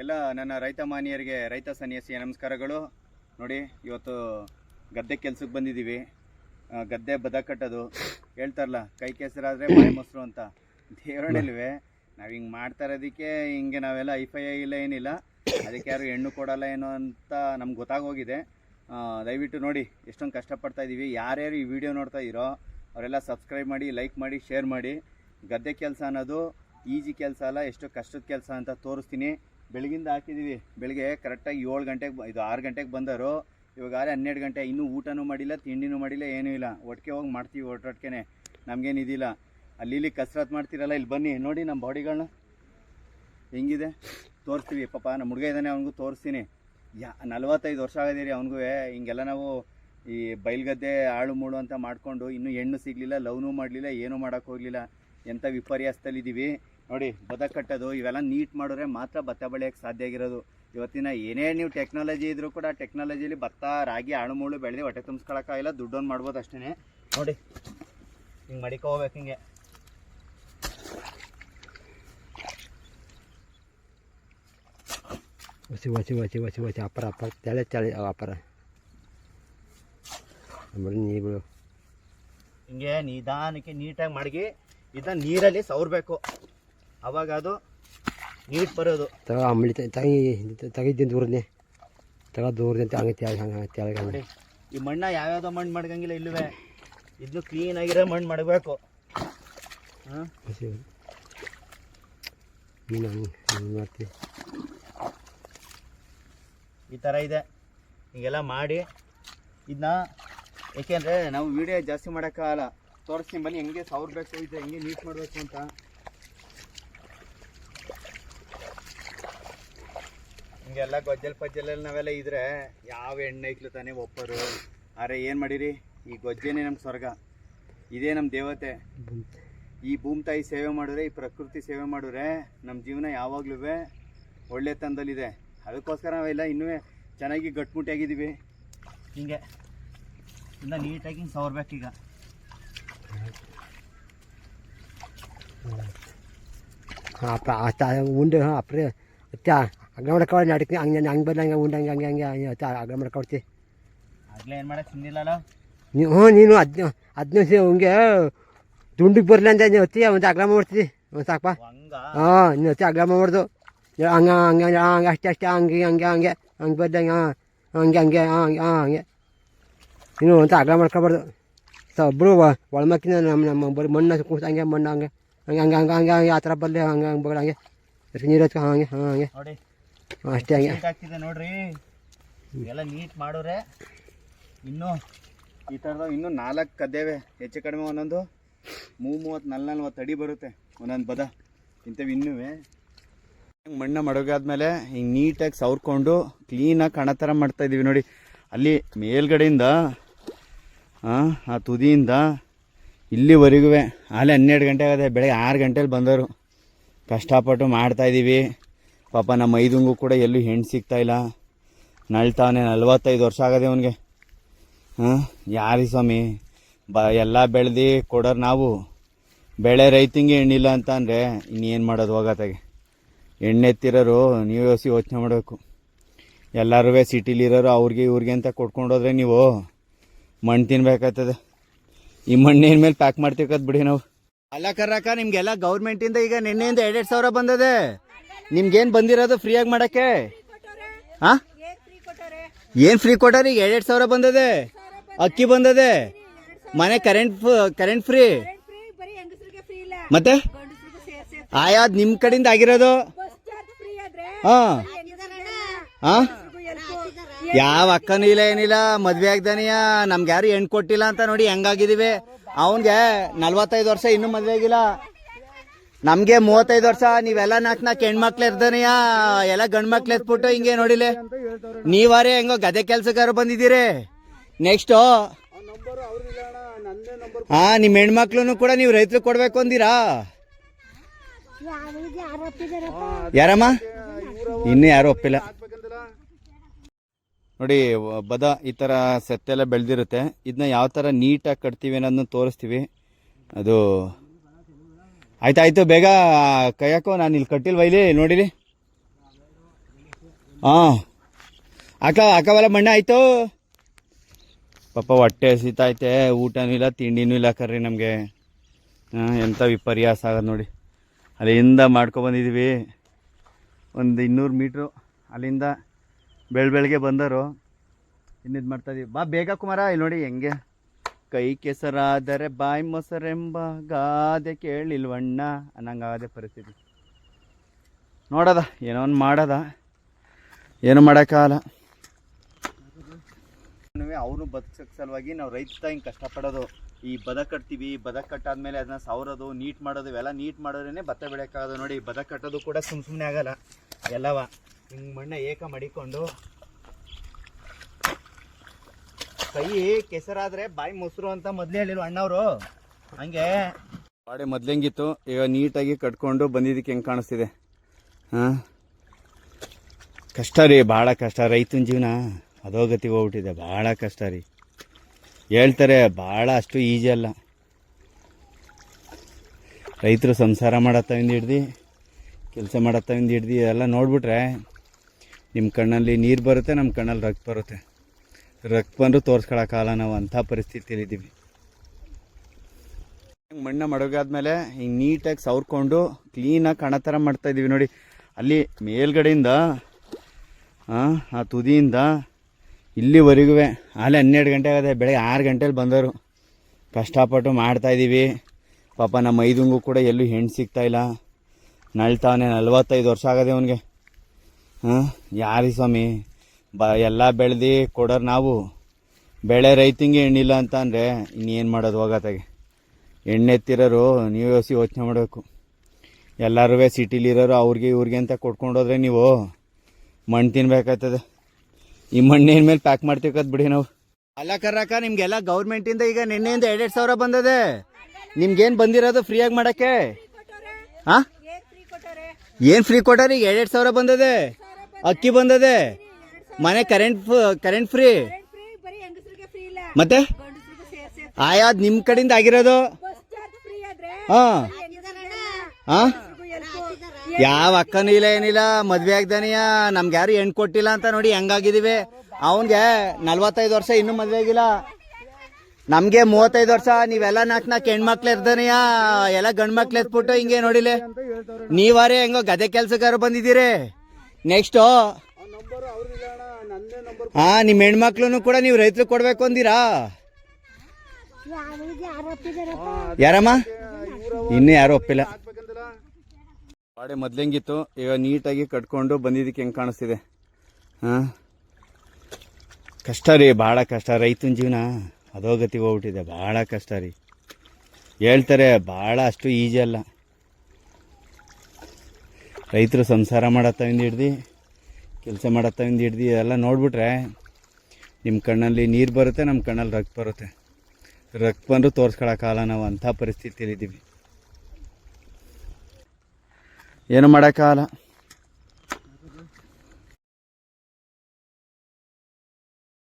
ಎಲ್ಲ ನನ್ನ ರೈತ ಮಾನ್ಯರಿಗೆ, ರೈತ ಸನ್ಯಾಸಿಯ ನಮಸ್ಕಾರಗಳು. ನೋಡಿ, ಇವತ್ತು ಗದ್ದೆ ಕೆಲ್ಸಕ್ಕೆ ಬಂದಿದ್ದೀವಿ. ಗದ್ದೆ ಬದ ಕಟ್ಟೋದು. ಹೇಳ್ತಾರಲ್ಲ, ಕೈ ಕೆಸರಾದರೆ ಬಾಯಿ ಮೊಸರು ಅಂತ. ದೇವರಣಿಲ್ವೇ ನಾವು ಹಿಂಗೆ ಮಾಡ್ತಾ ಇರೋದಕ್ಕೆ ಹಿಂಗೆ ನಾವೆಲ್ಲ ಐಫೈ ಇಲ್ಲ ಏನಿಲ್ಲ. ಅದಕ್ಕೆ ಯಾರು ಹೆಣ್ಣು ಕೊಡಲ್ಲ ಏನೋ ಅಂತ ನಮ್ಗೆ ಗೊತ್ತಾಗೋಗಿದೆ. ದಯವಿಟ್ಟು ನೋಡಿ, ಎಷ್ಟೊಂದು ಕಷ್ಟಪಡ್ತಾ ಇದ್ದೀವಿ ಯಾರ್ಯಾರು ಈ ವಿಡಿಯೋ ನೋಡ್ತಾ ಇದ್ದೀರೋ ಅವರೆಲ್ಲ ಸಬ್ಸ್ಕ್ರೈಬ್ ಮಾಡಿ, ಲೈಕ್ ಮಾಡಿ, ಶೇರ್ ಮಾಡಿ. ಗದ್ದೆ ಕೆಲಸ ಅನ್ನೋದು ಈಜಿ ಕೆಲಸ ಅಲ್ಲ, ಎಷ್ಟು ಕಷ್ಟದ ಕೆಲಸ ಅಂತ ತೋರಿಸ್ತೀನಿ. ಬೆಳಗಿಂದ ಹಾಕಿದ್ದೀವಿ ಬೆಳಗ್ಗೆ ಕರೆಕ್ಟಾಗಿ ಏಳು ಗಂಟೆಗೆ ಇದು ಆರು ಗಂಟೆಗೆ ಬಂದರು. ಇವಾಗ ಆರೆ ಹನ್ನೆರಡು ಗಂಟೆ. ಇನ್ನೂ ಊಟನೂ ಮಾಡಿಲ್ಲ, ತಿಂಡಿನೂ ಮಾಡಿಲ್ಲ, ಏನೂ ಇಲ್ಲ. ಒಟ್ಟಿಗೆ ಹೋಗಿ ಮಾಡ್ತೀವಿ ಒಟ್ಟೊಟ್ಟಿಗೆ ನಮಗೇನು ಇದಿಲ್ಲ. ಅಲ್ಲಿ ಇಲ್ಲಿ ಕಸರತ್ತು ಮಾಡ್ತೀರಲ್ಲ, ಇಲ್ಲಿ ಬನ್ನಿ. ನೋಡಿ ನಮ್ಮ ಬಾಡಿಗಳನ್ನ ಹೆಂಗಿದೆ? ತೋರಿಸ್ತೀವಿ. ಪಾಪ ನಮ್ಮ ಹುಡುಗ ಇದ್ದಾನೆ, ಅವ್ನಿಗೂ ತೋರಿಸ್ತೀನಿ. ಯಾ, ನಲ್ವತ್ತೈದು ವರ್ಷ ಆಗದಿರಿ ಅವನಿಗೂ. ಹಿಂಗೆಲ್ಲ ನಾವು ಈ ಬೈಲ್ಗದ್ದೆ, ಆಳು ಮೂಳು ಅಂತ ಮಾಡಿಕೊಂಡು ಇನ್ನೂ ಹೆಣ್ಣು ಸಿಗಲಿಲ್ಲ, ಲವ್ನೂ ಮಾಡಲಿಲ್ಲ, ಏನೂ ಮಾಡೋಕ್ಕೋಗಲಿಲ್ಲ ಎಂಥ ವಿಪರ್ಯಾಸದಲ್ಲಿದ್ದೀವಿ. ನೋಡಿ ಬದ ಕಟ್ಟೋದು ಇವೆಲ್ಲ ನೀಟ್ ಮಾಡಿದ್ರೆ ಮಾತ್ರ ಭತ್ತ ಬೆಳೆಯೋಕ್ಕೆ ಸಾಧ್ಯ ಆಗಿರೋದು. ಇವತ್ತಿನ ಏನೇ ನೀವು ಟೆಕ್ನಾಲಜಿ ಇದ್ರೂ ಕೂಡ ಟೆಕ್ನಾಲಜಿಲಿ ಭತ್ತ ರಾಗಿ ಆಳುಮೂಳು ಬೆಳೆದು ಹೊಟ್ಟೆ ತುಂಬಿಸ್ಕೊಳಕ್ಕಾಗಿಲ್ಲ ದುಡ್ಡೊಂದು ಮಾಡ್ಬೋದು ಅಷ್ಟೇ ನೋಡಿ ಹಿಂಗೆ ಮಡಿಕೊ ಹೋಗ್ಬೇಕು ಹಿಂಗೆ. ಹಸಿ ಹಸಿ ಹಸಿ ಹಸಿ ಹಸಿ ಅಪ್ಪರ ಅಪ್ಪರ ತಲೆ ತಲೆ ಅಪ್ಪರ. ಆಮೇಲೆ ನೀರು. ಹಿಂಗೆ ನಿಧಾನಕ್ಕೆ ನೀಟಾಗಿ ಮಡಗಿ ಇದನ್ನ ನೀರಲ್ಲಿ ಸವರ್ಬೇಕು. ಅವಾಗ ಅದು ನೀಟ್ ಬರೋದು. ತಗ ಅಂಬಳಿ ತಗಿ ತೆಗಿದ್ದೀನಿ ದೂರನೇ. ತಗ ದೂರದಂತೆ ಹಂಗೆ ಹಂಗೆ ನೋಡಿ ಈ ಮಣ್ಣ ಯಾವ್ಯಾವ ಮಣ್ಣು ಮಾಡ್ಕಂಗಿಲ್ಲ ಇಲ್ಲವೇ. ಇದನ್ನು ಕ್ಲೀನ್ ಆಗಿರೋ ಮಣ್ಣು ಮಾಡಬೇಕು. ಹಾಂ? ಮಾಡ್ತೀವಿ. ಈ ಥರ ಇದೆ. ಹೀಗೆಲ್ಲ ಮಾಡಿ ಇದನ್ನ ಏಕೆಂದರೆ ನಾವು ವೀಡಿಯೋ ಜಾಸ್ತಿ ಮಾಡೋಕ್ಕಾಗಲ್ಲ. ತೋರಿಸ್ತೀನಿ ಬನ್ನಿ ಹೆಂಗೆ ಸವರ್ಬೇಕು ಇದೆ ಹೆಂಗೆ ನೀಟ್ ಮಾಡಬೇಕು ಅಂತ. ಹಿಂಗೆಲ್ಲ ಗೊಜ್ಜಲ್ ಪಜ್ಜಲಲ್ಲಿ ನಾವೆಲ್ಲ ಇದ್ರೆ ಯಾವ ಎಣ್ಣೆ ಐಕ್ಲು ತಾನೇ ಒಪ್ಪರು. ಅರೆ ಏನು ಮಾಡಿರಿ? ಈ ಗೊಜ್ಜೆನೇ ನಮ್ಮ ಸ್ವರ್ಗ. ಇದೇ ನಮ್ಮ ದೇವತೆ. ಈ ಭೂಮಿ ತಾಯಿ ಸೇವೆ ಮಾಡಿದ್ರೆ ಈ ಪ್ರಕೃತಿ ಸೇವೆ ಮಾಡಿದ್ರೆ ನಮ್ಮ ಜೀವನ ಯಾವಾಗಲೂ ಒಳ್ಳೆ ತಂದಲ್ಲಿದೆ. ಅದಕ್ಕೋಸ್ಕರ ನಾವೆಲ್ಲ ಇನ್ನೂ ಚೆನ್ನಾಗಿ ಗಟ್ಮುಟ್ಟಿಯಾಗಿದ್ದೀವಿ ಹಿಂಗೆ. ಇನ್ನು ನೀಟಾಗಿ ಹಿಂಗೆ ಸವರ್ಬೇಕೀಗ ಉಂಡೆ ಅಪ್ರೆ ಅತ್ಯ ಅಪ್ರೆ ಅತ್ತ ಅಗ್ಗ ಮಾಡ್ಕೊಳ ನಡಕ್ಕೆ ಹಂಗೆ ಹಂಗೆ ಬಂದು ಹಂಗೆ ಉಂಡು ಹಂಗೆ ಹಂಗೆ ಹಂಗೆ ಹಂಗೆ ಅತ್ತ ಅಗ್ಗ ಆಗಲೇ ಏನು ಮಾಡಕ್ಕೆ ತಿಂದಿಲ್ಲಲ್ಲ ನೀವು ಹ್ಞೂ ನೀನು ಹದಿನ ಹದಿನೈದು ಹಂಗೆ ದುಂಡಿಗೆ ಬರಲಿ ಅಂತ ನೀವು ಹೊತ್ತಿ ಒಂದು ಅಗ್ಲಾಮ ಮಾಡ್ತೀವಿ ಒಂದು ಸಾಕಪ್ಪ ಹಂಗ ಹಾಂ ನೀವು ಹೊತ್ತಿ ಅಗ್ಲ ಮಾಡ್ಬಾರ್ದು ಹಂಗೆ ಹಂಗೆ ಹಂಗೆ ಅಷ್ಟೇ ಅಷ್ಟೇ ಹಂಗೆ ಹಂಗೆ ಹಂಗೆ ಹಂಗೆ ಬರ್ದಂಗೆ ಹಾಂ ಹಂಗೆ ಹಂಗೆ ಹಾಂ ಹಂಗೆ ಹಾಂ ಹಂಗೆ ನೀನು ಅಂತ ಅಗ್ಲ ಮಾಡ್ಕೊಬಾರ್ದು ಸ ಒಬ್ಬರು ಒಳಮಕ್ಕಿನ ನಮ್ಮ ನಮ್ಮ ಬರೀ ಮಣ್ಣು ಕೂಸ ಹಂಗೆ ಮಣ್ಣು ಹಂಗೆ ಹಂಗೆ ಹಂಗೆ ಹಂಗೆ ಹಂಗೆ ಹಂಗೆ ಆ ಥರ ಬರಲಿ ಹಂಗೆ ಹಂಗೆ ಬಗಳ ಹಂಗೆ ನೀರು ಹಚ್ಕೊ ಹಂಗೆ ಹಾಂ ಹಂಗೆ ಅಷ್ಟೇ ಹಂಗೆ. ಆಗ್ತಿದೆ ನೋಡ್ರಿ. ಎಲ್ಲ ನೀಟ್ ಮಾಡೋರೆ. ಇನ್ನೂ ಈ ಥರದ ಇನ್ನೂ ನಾಲ್ಕು ಕದ್ದೇವೆ ಹೆಚ್ಚು ಕಡಿಮೆ ಒಂದೊಂದು. ಮೂರು ಮೂವತ್ತು ನಲ್ ನಲ್ವತ್ತು ಅಡಿ ಬರುತ್ತೆ ಒಂದೊಂದು ಬದ ಇಂಥವು ಇನ್ನೂ ಮಣ್ಣು ಮಡಗಾದ್ಮೇಲೆ ಹಿಂಗೆ ನೀಟಾಗಿ ಸವ್ರ್ಕೊಂಡು ಕ್ಲೀನಾಗಿ ಕಾಣೋ ಥರ ಮಾಡ್ತಾ ಇದೀವಿ ನೋಡಿ. ಅಲ್ಲಿ ಮೇಲ್ಗಡೆಯಿಂದ ಆ, ತುದಿಯಿಂದ ಇಲ್ಲಿವರೆಗೂ ಆಲೆ ಹನ್ನೆರಡು ಗಂಟೆ ಆಗದೆ ಬೆಳಗ್ಗೆ ಆರು ಗಂಟೆಲಿ ಬಂದವರು. ಕಷ್ಟಪಟ್ಟು ಮಾಡ್ತಾ ಇದ್ದೀವಿ ಪಾಪ ನಮ್ಮ ಐದಂಗೂ ಕೂಡ ಎಲ್ಲೂ ಹೆಣ್ಣು ಸಿಗ್ತಾ ಇಲ್ಲ. ನಳ್ತಾವನೆ ನಲ್ವತ್ತೈದು ವರ್ಷ ಆಗದೆ ಅವನಿಗೆ. ಹಾಂ? ಯಾರಿ ಸ್ವಾಮಿ? ಬ, ಎಲ್ಲ ಬೆಳೆದು ಕೊಡೋರು ನಾವು. ಬೆಳೆ ರೈತಿಂಗೆ ಹೆಣ್ಣಿಲ್ಲ ಅಂತ ಅಂದರೆ ಇನ್ನೇನು ಮಾಡೋದು ಹೋಗತ್ತಾಗೆ ಎಣ್ಣೆ ಎತ್ತಿರೋರು ನೀವು ಯೋಸಿ ಯೋಚನೆ ಮಾಡಬೇಕು. ಎಲ್ಲರೂ ಸಿಟಿಲಿರೋರು ಅವ್ರಿಗೆ ಇವ್ರಿಗೆ ಅಂತ ಕೊಟ್ಕೊಂಡೋದ್ರೆ ನೀವು ಮಣ್ಣು ತಿನ್ಬೇಕಾಗ್ತದೆ. ಈ ಮಣ್ಣಿನ ಮೇಲೆ ಪ್ಯಾಕ್ ಮಾಡ್ತಿರ್ಕದ್ ಬಿಡಿ ನಾವು. ಅಲ್ಲ ಕರ್ರಕ್ಕ, ನಿಮ್ಗೆಲ್ಲ ಗೌರ್ಮೆಂಟಿಂದ ಈಗ ನಿನ್ನೆಯಿಂದ ಎರಡೆರಡು ಸಾವಿರ ಬಂದದೆ. ನಿಮ್ಗೇನು ಬಂದಿರೋದು ಫ್ರೀಯಾಗಿ ಮಾಡಕ್ಕೆ? ಹಾಂ? ಏನು ಫ್ರೀ ಕೊಟ್ಟಾರ ಈಗ ಎರಡೆರಡು ಸಾವಿರ ಬಂದದೆ. ಅಕ್ಕಿ ಬಂದದೆ. ಮನೆ ಕರೆಂಟ್ ಕರೆಂಟ್ ಫ್ರೀ ಮತ್ತೆ? ಆಯಾ ನಿಮ್ಮ ಕಡೆಯಿಂದ ಆಗಿರೋದು? ಹಾಂ. ಹಾಂ? ಯಾವ ಅಕ್ಕನೂ ಇಲ್ಲ ಏನಿಲ್ಲ ಮದ್ವೆ ಆಗ್ದಾನಿಯ? ನಮ್ಗೆ ಯಾರು ಹೆಣ್ಣು ಕೊಟ್ಟಿಲ್ಲ ಅಂತ ನೋಡಿ ಹೆಂಗಾಗಿದೀವಿ ಅವನ್ಗೆ ನಲ್ವತ್ತೈದು ವರ್ಷ ಇನ್ನೂ ಮದುವೆ ಆಗಿಲ್ಲ. ನಮ್ಗೆ ಮೂವತ್ತೈದು ವರ್ಷ, ನೀವೆಲ್ಲ ನಾಕ್ ನಾಕ್ ಹೆಣ್ಮಕ್ಳು ಇರ್ದನೆಯ, ಎಲ್ಲ ಗಂಡ್ ಮಕ್ಳು ಎತ್ಬಿಟ್ಟು ಹಿಂಗೆ ನೋಡಿಲೆ. ನೀವಾರೇ ಹೆಂಗೋ ಗದೆ ಕೆಲ್ಸಗಾರ ಬಂದಿದ್ದೀರಿ. ನೆಕ್ಸ್ಟು ಹಾ ನಿಮ್ಮ ಹೆಣ್ಮಕ್ಳು ಕೂಡ ನೀವು ರೈತರು ಕೊಡ್ಬೇಕು ಅಂದಿರಾ? ಯಾರಮ್ಮ? ಇನ್ನು ಯಾರು ಒಪ್ಪಿಲ್ಲ. ನೋಡಿ, ಬದ ಈ ಥರ ಸತ್ತೆಲ್ಲ ಬೆಳೆದಿರುತ್ತೆ. ಇದನ್ನ ಯಾವ ಥರ ನೀಟಾಗಿ ಕಟ್ತೀವಿ ಅನ್ನೋದನ್ನ ತೋರಿಸ್ತೀವಿ. ಅದು ಆಯ್ತು ಆಯ್ತು, ಬೇಗ ಕೈಯಾಕೋ, ನಾನು ಇಲ್ಲಿ ಕಟ್ಟಿಲ್ವ ಇಲ್ಲಿ ನೋಡಿರಿ ಹಾಂ ಅಕ್ಕ ಅಕ್ಕವಲ್ಲ ಮಣ್ಣೆ ಆಯಿತು? ಪಾಪ ಹೊಟ್ಟೆ ಹಸಿತೈತೆ ಊಟನೂ ಇಲ್ಲ, ತಿಂಡಿನೂ ಇಲ್ಲ ಕರ್ರಿ ನಮಗೆ. ಹಾಂ ಎಂಥ ವಿಪರ್ಯಾಸ ಆಗೋದು ನೋಡಿ. ಅಲ್ಲಿಂದ ಮಾಡ್ಕೊಬಂದಿದ್ದೀವಿ ಒಂದು ಇನ್ನೂರು ಮೀಟ್ರು ಅಲ್ಲಿಂದ ಬೆಳ ಬೆಳಗ್ಗೆ ಬಂದರು ಮಾಡ್ತಾ ಮಾಡ್ತಾಯಿದ್ದೀವಿ ಬಾ, ಬೇಗ ಕುಮಾರ, ಇಲ್ಲಿ ನೋಡಿ ಹೆಂಗೆ. ಕೈ ಕೆಸರಾದರೆ ಬಾಯಿ ಮೊಸರೆಂಬ ಗಾದೆ ಕೇಳಿಲ್ವಣ್ಣ ಅನ್ನಂಗಾದೆ ಪರಿಸ್ಥಿತಿ. ನೋಡದ, ಏನೋ ಒಂದು ಮಾಡದ. ಏನು ಮಾಡೋಕ್ಕಾಗಲ್ಲ ಅವನು ಬದುಕಕ್ಕೆ ಸಲುವಾಗಿ ನಾವು ರೈತ ಹಿಂಗೆ ಕಷ್ಟಪಡೋದು. ಈ ಬದ ಕಟ್ತೀವಿ, ಬದ ಕಟ್ಟಾದ್ಮೇಲೆ ಅದನ್ನ ಸವರೋದು, ನೀಟ್ ಮಾಡೋದು, ಇವೆಲ್ಲ ನೀಟ್ ಮಾಡೋದ್ರೇ ಭತ್ತ ಬೆಳೆಯೋಕ್ಕಾಗೋದು. ನೋಡಿ, ಬದ ಕಟ್ಟೋದು ಕೂಡ ಸುಮ್ಮ ಸುಮ್ಮನೆ ಆಗಲ್ಲ. ಎಲ್ಲವ. ಹಿಂಗೆ ಮಣ್ಣ ಏಕ ಮಡಿಕೊಂಡು ಕೈ ಕೆಸರಾದ್ರೆ ಬಾಯಿ ಮೊಸರು ಅಂತ ಮೊದ್ಲೇ ಹೇಳಿಲ್ವ ಅಣ್ಣವ್ರು. ಹಂಗೆ. ಬಾಡಿ ಮೊದ್ಲೆಂಗಿತ್ತು, ಈಗ ನೀಟಾಗಿ ಕಟ್ಕೊಂಡು ಬಂದಿದ್ದಕ್ಕೆ ಹೆಂಗೆ ಕಾಣಿಸ್ತಿದೆ? ಹಾಂ? ಕಷ್ಟ ರೀ, ಭಾಳ ಕಷ್ಟ. ರೈತನ ಜೀವನ ಅಧೋಗತಿ ಹೋಗ್ಬಿಟ್ಟಿದೆ, ಭಾಳ ಕಷ್ಟ ರೀ. ಹೇಳ್ತಾರೆ, ಭಾಳ ಅಷ್ಟು ಈಜಿ ಅಲ್ಲ. ರೈತರು ಸಂಸಾರ ಮಾಡತ್ತವಿಂದ ಹಿಡ್ದು, ಕೆಲಸ ಮಾಡತ್ತವಿಂದ ಹಿಡ್ದು, ಎಲ್ಲ ನೋಡ್ಬಿಟ್ರೆ ನಿಮ್ಮ ಕಣ್ಣಲ್ಲಿ ನೀರು ಬರುತ್ತೆ ನಮ್ಮ ಕಣ್ಣಲ್ಲಿ ರಕ್ತ ಬರುತ್ತೆ. ರಕ್ತ ಬಂದರೂ ತೋರಿಸ್ಕೊಳಕ್ಕಾಗಲ್ಲ ನಾವು ಅಂಥ ಪರಿಸ್ಥಿತಿಯಲ್ಲಿದ್ದೀವಿ ಮಣ್ಣ ಮಡಗಾದ್ಮೇಲೆ ಹಿಂಗೆ ನೀಟಾಗಿ ಸವರ್ಕೊಂಡು ಕ್ಲೀನಾಗಿ ಕಾಣೋ ಥರ ಮಾಡ್ತಾಯಿದ್ದೀವಿ ನೋಡಿ. ಅಲ್ಲಿ ಮೇಲ್ಗಡೆಯಿಂದ, ಆ ತುದಿಯಿಂದ ಇಲ್ಲಿವರೆಗೂ ಅಲ್ಲಿ ಹನ್ನೆರಡು ಗಂಟೆ ಆಗದೆ ಬೆಳಗ್ಗೆ ಆರು ಗಂಟೆಲಿ ಬಂದರು ಕಷ್ಟಪಟ್ಟು ಮಾಡ್ತಾಯಿದ್ದೀವಿ ಪಾಪ ನಮ್ಮ ಮೈದುಂಗು ಕೂಡ ಎಲ್ಲೂ ಹೆಣ್ಣು ಸಿಗ್ತಾಯಿಲ್ಲ ನಳ್ತಾವನೆ ನಲ್ವತ್ತೈದು ವರ್ಷ ಆಗದೆ ಅವನಿಗೆ. ಹಾಂ ಯಾರಿ ಸ್ವಾಮಿ? ಬ ಎಲ್ಲ ಬೆಳೆದು ಕೊಡೋರು ನಾವು. ಬೆಳೆ ರೈತಿಂಗೆ ಎಣ್ಣಿಲ್ಲ ಅಂತ ಅಂದರೆ ಇನ್ನೇನು ಮಾಡೋದು ಹೋಗತ್ತಾಗೆ. ಎಣ್ಣೆ ಎತ್ತಿರೋರು ನೀವು ಯೋಸಿ ಯೋಚನೆ ಮಾಡಬೇಕು. ಎಲ್ಲರೂ ಸಿಟಿಲಿರೋರು ಅವ್ರಿಗೆ ಇವ್ರಿಗೆ ಅಂತ ಕೊಟ್ಕೊಂಡೋದ್ರೆ ನೀವು ಮಣ್ಣು ತಿನ್ಬೇಕಾಗ್ತದೆ. ಈ ಮಣ್ಣಿನ ಮೇಲೆ ಪ್ಯಾಕ್ ಮಾಡ್ತೀವಿ ಬಿಡಿ ನಾವು. ಅಲ್ಲ ಕರ್ರಕ್ಕ ನಿಮ್ಗೆಲ್ಲ ಗೌರ್ಮೆಂಟಿಂದ ಈಗ ನಿನ್ನೆಯಿಂದ ಎರಡೆರಡು ಸಾವಿರ ಬಂದದೆ. ನಿಮ್ಗೇನು ಬಂದಿರೋದು ಫ್ರೀಯಾಗಿ ಮಾಡೋಕ್ಕೆ? ಹಾಂ ಏನು ಫ್ರೀ ಕೊಟ್ಟಾರ ಈಗ ಎರಡೆರಡು ಸಾವಿರ ಬಂದದೆ. ಅಕ್ಕಿ ಬಂದದೆ. ಮನೆ ಕರೆಂಟ್ ಕರೆಂಟ್ ಫ್ರೀ ಮತ್ತೆ? ಆಯಾದ್ ನಿಮ್ಮ ಕಡೆಯಿಂದ ಆಗಿರೋದು? ಹಾ. ಹಾ? ಯಾವ ಅಕ್ಕನೂ ಇಲ್ಲ ಏನಿಲ್ಲ ಮದ್ವೆ ಆಗ್ದಾನಿಯ ನಮ್ಗೆ ಯಾರು ಹೆಣ್ ಕೊಟ್ಟಿಲ್ಲ ಅಂತ ನೋಡಿ ಹೆಂಗಾಗಿದೀವಿ ಅವನ್ಗೆ ನಲ್ವತ್ತೈದು ವರ್ಷ ಇನ್ನೂ ಮದ್ವೆ ಆಗಿಲ್ಲ. ನಮ್ಗೆ ಮೂವತ್ತೈದು ವರ್ಷ ನೀವೆಲ್ಲ ನಾಲ್ಕು ನಾಲ್ಕು ಹೆಣ್ಮಕ್ಳು ಇರ್ದಾನಿಯ ಎಲ್ಲ ಗಂಡ್ ಮಕ್ಳು ಎತ್ಬಿಟ್ಟು ಹಿಂಗೆ ನೋಡಿಲೆ. ನೀವಾರೇ ಹೆಂಗೋ ಗದೆ ಕೆಲ್ಸಗಾರ ಬಂದಿದ್ದೀರಿ. ನೆಕ್ಸ್ಟು ಹಾ ನಿಮ್ಮ ಹೆಣ್ಮಕ್ಳು ಕೂಡ ನೀವು ರೈತರು ಕೊಡ್ಬೇಕು ಅಂದಿರಾ? ಯಾರಮ್ಮ? ಇನ್ನೂ ಯಾರು ಒಪ್ಪಿಲ್ಲ. ಬಾಡೆ ಮೊದ್ಲೆಂಗಿತ್ತು ಈಗ ನೀಟಾಗಿ ಕಟ್ಕೊಂಡು ಬಂದಿದ್ದಕ್ಕೆ ಹೆಂಗೆ ಕಾಣಿಸ್ತಿದೆ? ಹಾಂ ಕಷ್ಟ ರೀ, ಭಾಳ ಕಷ್ಟ. ರೈತನ ಜೀವನ ಅಧೋಗತಿ ಹೋಗ್ಬಿಟ್ಟಿದೆ. ಭಾಳ ಕಷ್ಟ ರೀ. ಹೇಳ್ತಾರೆ, ಭಾಳ ಅಷ್ಟು ಈಜಿ ಅಲ್ಲ. ರೈತರು ಸಂಸಾರ ಮಾಡತ್ತ ಹಿಡ್ದು ಕೆಲಸ ಮಾಡತ್ತಿಂದ ಹಿಡ್ದು ಎಲ್ಲ ನೋಡಿಬಿಟ್ರೆ ನಿಮ್ಮ ಕಣ್ಣಲ್ಲಿ ನೀರು ಬರುತ್ತೆ ನಮ್ಮ ಕಣ್ಣಲ್ಲಿ ರಕ್ತ ಬರುತ್ತೆ. ರಕ್ತ ಬಂದರೂ ತೋರಿಸ್ಕೊಳಕ್ಕಾಗಲ್ಲ ನಾವು ಅಂಥ ಪರಿಸ್ಥಿತಿಯಲ್ಲಿದ್ದೀವಿ. ಏನು ಮಾಡೋಕ್ಕಾಗಲ್ಲ.